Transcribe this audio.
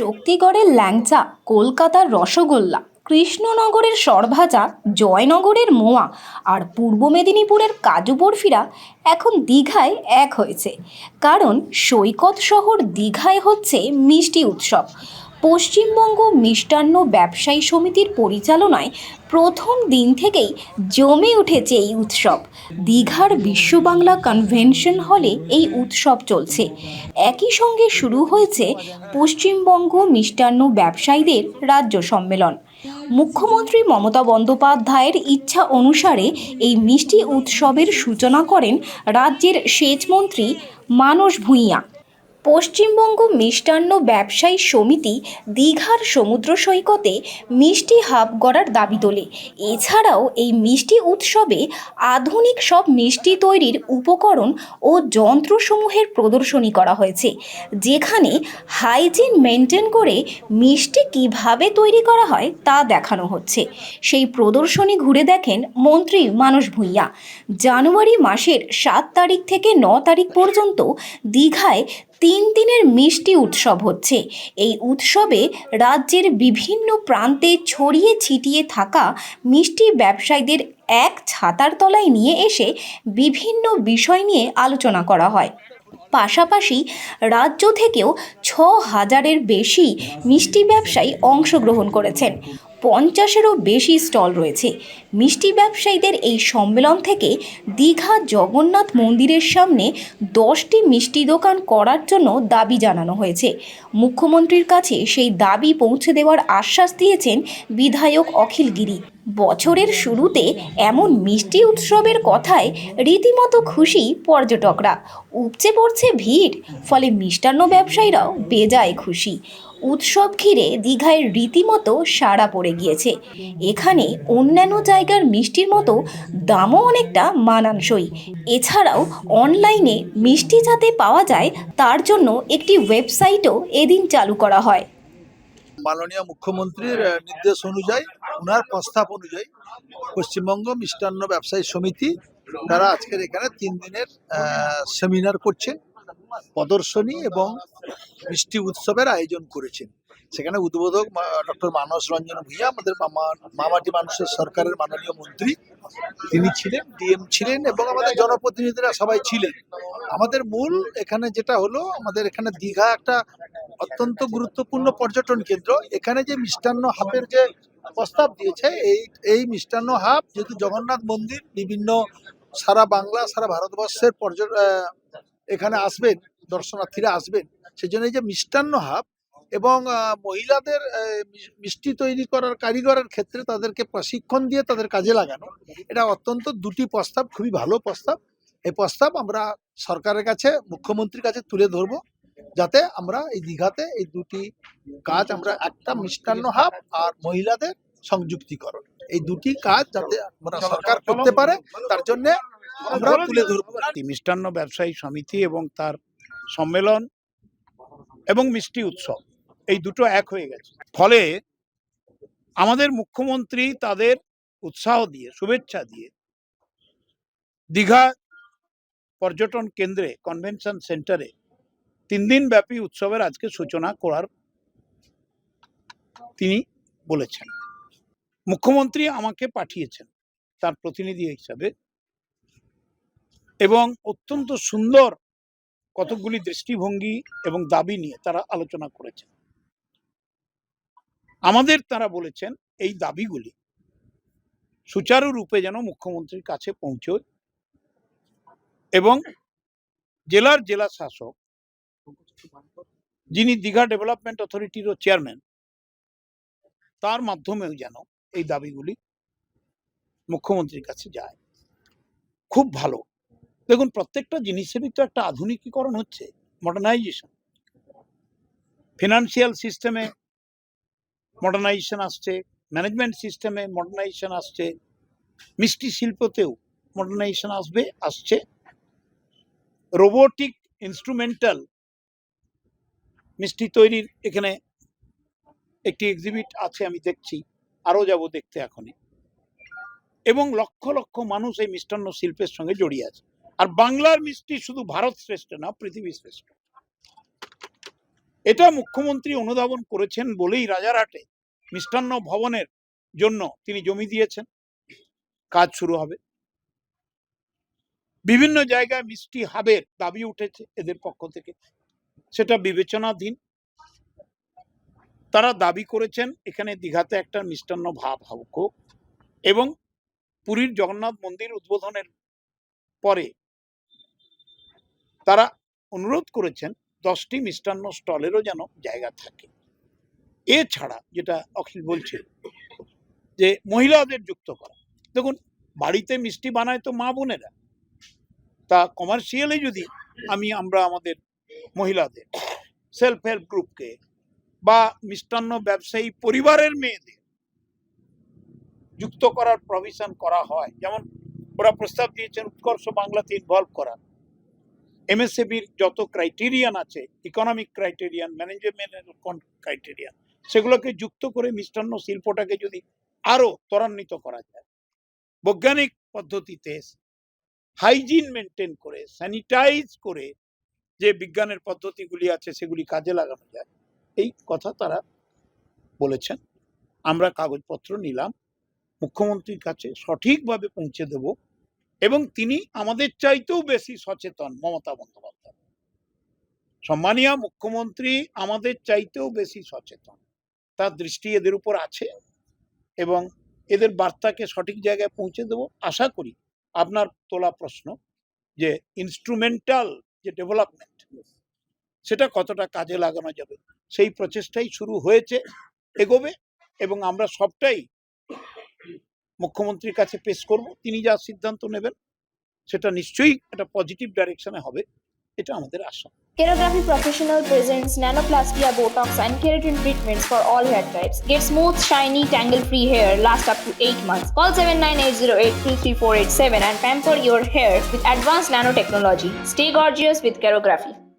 শক্তিগড়ের ল্যাংচা, কলকাতার রসগোল্লা, কৃষ্ণনগরের সরভাজা, জয়নগরের মোয়া আর পূর্ব মেদিনীপুরের কাজু বরফিরা এখন দীঘায় এক হয়েছে। কারণ সৈকত শহর দীঘায় হচ্ছে মিষ্টি উৎসব। পশ্চিমবঙ্গ মিষ্টান্ন ব্যবসায়ী সমিতির পরিচালনায় প্রথম দিন থেকেই জমে উঠেছে এই উৎসব। দীঘার বিশ্ব বাংলা কনভেনশন হলে এই উৎসব চলছে। একই সঙ্গে শুরু হয়েছে পশ্চিমবঙ্গ মিষ্টান্ন ব্যবসায়ীদের রাজ্য সম্মেলন। মুখ্যমন্ত্রী মমতা বন্দ্যোপাধ্যায়ের ইচ্ছা অনুসারে এই মিষ্টি উৎসবের সূচনা করেন রাজ্যের সেচমন্ত্রী মানস ভূঁইয়া। পশ্চিমবঙ্গ মিষ্টান্ন ব্যবসায়ী সমিতি দীঘার সমুদ্র সৈকতে মিষ্টি হাব গড়ার দাবি তোলে। এছাড়াও এই মিষ্টি উৎসবে আধুনিক সব মিষ্টি তৈরির উপকরণ ও যন্ত্রসমূহের প্রদর্শনী করা হয়েছে, যেখানে হাইজিন মেনটেন করে মিষ্টি কীভাবে তৈরি করা হয় তা দেখানো হচ্ছে। সেই প্রদর্শনী ঘুরে দেখেন মন্ত্রী মানস ভূঁইয়া। জানুয়ারি মাসের সাত তারিখ থেকে ন তারিখ পর্যন্ত দীঘায় তিন দিনের মিষ্টি উৎসব হচ্ছে। এই উৎসবে রাজ্যের বিভিন্ন প্রান্তে ছড়িয়ে ছিটিয়ে থাকা মিষ্টি ব্যবসায়ীদের এক ছাতার তলায় নিয়ে এসে বিভিন্ন বিষয় নিয়ে আলোচনা করা হয়। পাশাপাশি রাজ্য থেকেও ছ হাজারের বেশি মিষ্টি ব্যবসায়ী অংশগ্রহণ করেছেন। পঞ্চাশেরও বেশি স্টল রয়েছে। মিষ্টি ব্যবসায়ীদের এই সম্মেলন থেকে দীঘা জগন্নাথ মন্দিরের সামনে দশটি মিষ্টি দোকান করার জন্য দাবি জানানো হয়েছে। মুখ্যমন্ত্রীর কাছে সেই দাবি পৌঁছে দেওয়ার আশ্বাস দিয়েছেন বিধায়ক অখিল গিরি। বছরের শুরুতে এমন মিষ্টি উৎসবের কথায় রীতিমতো খুশি পর্যটকরা। উপচে পড়ছে ভিড়, ফলে মিষ্টান্ন ব্যবসায়ীরাও বেজায় খুশি। উৎসব ঘিরে দীঘায় রীতিমতো সাড়া পড়ে গিয়েছে। এখানে অন্যান্য জায়গার মিষ্টির মতো দামও অনেকটা মানানসই। এছাড়াও অনলাইনে মিষ্টি যাতে পাওয়া যায়, তার জন্য একটি ওয়েবসাইটও এদিন চালু করা হয়। মাননীয় মুখ্যমন্ত্রীর নির্দেশ অনুযায়ী, ওনার প্রস্তাব অনুযায়ী পশ্চিমবঙ্গ মিষ্টান্ন ব্যবসায়ী সমিতি, তারা আজকের এখানে তিন দিনের সেমিনার করছেন প্রদর্শনী এবং মিষ্টি উৎসবের আয়োজন করেছেন। সেখানে উদ্বোধক ডক্টর মানস রঞ্জন ভূঁইয়া, আমাদের মামা- মামাটি মানুষের সরকারের মাননীয় মন্ত্রী, তিনি ছিলেন, ডিএম ছিলেন এবং আমাদের জনপ্রতিনিধিরা সবাই ছিলেন। আমাদের মূল এখানে যেটা হলো, আমাদের এখানে দীঘা একটা অত্যন্ত গুরুত্বপূর্ণ পর্যটন কেন্দ্র। এখানে যে মিষ্টান্ন হাবের যে প্রস্তাব দিয়েছে, এই এই মিষ্টান্ন হাব যেহেতু জগন্নাথ মন্দির, বিভিন্ন সারা বাংলা, সারা ভারতবর্ষের পর্যটন এখানে আসবেন, দর্শনার্থীরা আসবেন। সেই জন্য এই যে মিষ্টান্ন হাব এবং মহিলাদের মিষ্টি তৈরি করার কারিগরের ক্ষেত্রে তাদেরকে প্রশিক্ষণ দিয়ে তাদের কাজে লাগানো, এটা অত্যন্ত দুটি প্রস্তাব, খুবই ভালো প্রস্তাব। এই প্রস্তাব আমরা সরকারের কাছে, মুখ্যমন্ত্রীর কাছে তুলে ধরবো, যাতে আমরা এই দীঘাতে এই দুটি কাজ আমরা একটা মিষ্টান্ন হাব আর মহিলাদের সংযুক্তিকরণ। এই দুটি কাজ যাতে আমরা সরকার করতে পারে, তার জন্য আমরা তুলে ধরবো একটি মিষ্টান্ন ব্যবসায়ী সমিতি এবং তার সম্মেলন এবং মিষ্টি উৎসব। এই দুটো এক হয়ে গেছে। ফলে আমাদের মুখ্যমন্ত্রী তাদের উৎসাহ দিয়ে শুভেচ্ছা দিয়ে দীঘা পর্যটন কেন্দ্রে কনভেনশন সেন্টারে তিন দিন ব্যাপী উৎসবের আজকে সূচনা করার তিনি বলেছেন। মুখ্যমন্ত্রী আমাকে পাঠিয়েছেন তার প্রতিনিধি হিসাবে। এবং অত্যন্ত সুন্দর কতকগুলি দৃষ্টিভঙ্গি এবং দাবি নিয়ে তারা আলোচনা করেছেন। আমাদের তারা বলেছেন, এই দাবিগুলি সুচারুরূপে যেন মুখ্যমন্ত্রীর কাছে পৌঁছয় এবং জেলার জেলা শাসক, যিনি দীঘা ডেভেলপমেন্ট অথরিটিরও চেয়ারম্যান, তার মাধ্যমেও যেন এই দাবিগুলি মুখ্যমন্ত্রীর কাছে যায়। খুব ভালো। দেখুন, প্রত্যেকটা জিনিসেরই তো একটা আধুনিকীকরণ হচ্ছে মডার্নাইজেশন ফিনান্সিয়াল সিস্টেমে মডার্নাইজেশন আসছে ম্যানেজমেন্ট সিস্টেমে মডার্নাইজেশন আসছে, মিষ্টি শিল্পতেও মডার্নাইজেশন আসবে, আসছে। রোবোটিক ইনস্ট্রুমেন্টাল মিষ্টি তৈরির এখানে একটি এক্সিবিট আছে, আমি দেখছি, আরও যাব দেখতে এখনই। এবং লক্ষ লক্ষ মানুষ এই মিষ্টান্ন শিল্পের সঙ্গে জড়িয়ে আছে। আর বাংলার মিষ্টি শুধু ভারত শ্রেষ্ঠ না, পৃথিবী শ্রেষ্ঠ। এটা মুখ্যমন্ত্রী অনুধাবন করেছেন বলেই রাজারহাটে মিষ্টান্ন ভবনের জন্য তিনি জমি দিয়েছেন। কাজ শুরু হবে। বিভিন্ন জায়গায় মিষ্টি হাবের দাবি উঠেছে এদের পক্ষ থেকে। সেটা বিবেচনাধীন। তারা দাবি করেছেন, এখানে দীঘাতে একটা মিষ্টান্ন ভাব হোক এবং পুরীর জগন্নাথ মন্দির উদ্বোধনের পরে তারা অনুরোধ করেছেন দশটি মিষ্টান্ন স্টলেরও যেন জায়গা থাকে। এছাড়া যেটা অখিল বলছে যে মহিলাদের যুক্ত করা। দেখুন, বাড়িতে মিষ্টি বানায় তো মা বোনেরা। তা কমার্শিয়ালি যদি আমি, আমরা আমাদের মহিলাদের সেলফ হেল্প গ্রুপকে বা মিষ্টান্ন ব্যবসায়ী পরিবারের মেয়েদের যুক্ত করার প্রভিশন করা হয়, যেমন ওরা প্রস্তাব দিয়েছেন উৎকর্ষ বাংলাতে ইনভলভ করা। এমএসএবির যত ক্রাইটেরিয়ান আছে ইকোনমিক ক্রাইটেরিয়ান ম্যানেজমেন্টের ক্রাইটেরিয়ান সেগুলোকে যুক্ত করে মিষ্টান্ন শিল্পটাকে যদি আরও ত্বরান্বিত করা যায়, বৈজ্ঞানিক পদ্ধতিতে হাইজিন মেনটেন করে স্যানিটাইজ করে যে বিজ্ঞানের পদ্ধতিগুলি আছে সেগুলি কাজে লাগানো যায়, এই কথা তারা বলেছেন। আমরা কাগজপত্র নিলাম, মুখ্যমন্ত্রীর কাছে সঠিকভাবে পৌঁছে দেব। এবং তিনি আমাদের চাইতেও বেশি সচেতন, মমতা বন্দ্যোপাধ্যায়। সম্মানীয় মুখ্যমন্ত্রী আমাদের চাইতেও বেশি সচেতন। তার দৃষ্টি এদের উপর আছে এবং এদের বার্তাকে সঠিক জায়গায় পৌঁছে দেব। আশা করি আপনার তোলা প্রশ্ন যে ইনস্ট্রুমেন্টাল যে ডেভেলপমেন্ট সেটা কতটা কাজে লাগানো যাবে, সেই প্রচেষ্টাই শুরু হয়েছে, এগোবে এবং আমরা সবটাই মুখ্যমন্ত্রীর কাছে পেশ করব তিনি যা সিদ্ধান্ত নেবেন সেটা নিশ্চয়ই একটা পজিটিভ ডাইরেকশনে হবে এটা আমাদের আশা Kerography Professional presents nanoplastia, Botox, and keratin treatments for all hair types. Get smooth, shiny, tangle-free hair last up to 8 months. Call 79808 and pamper your hair with advanced nanotechnology. Stay gorgeous with Kerography.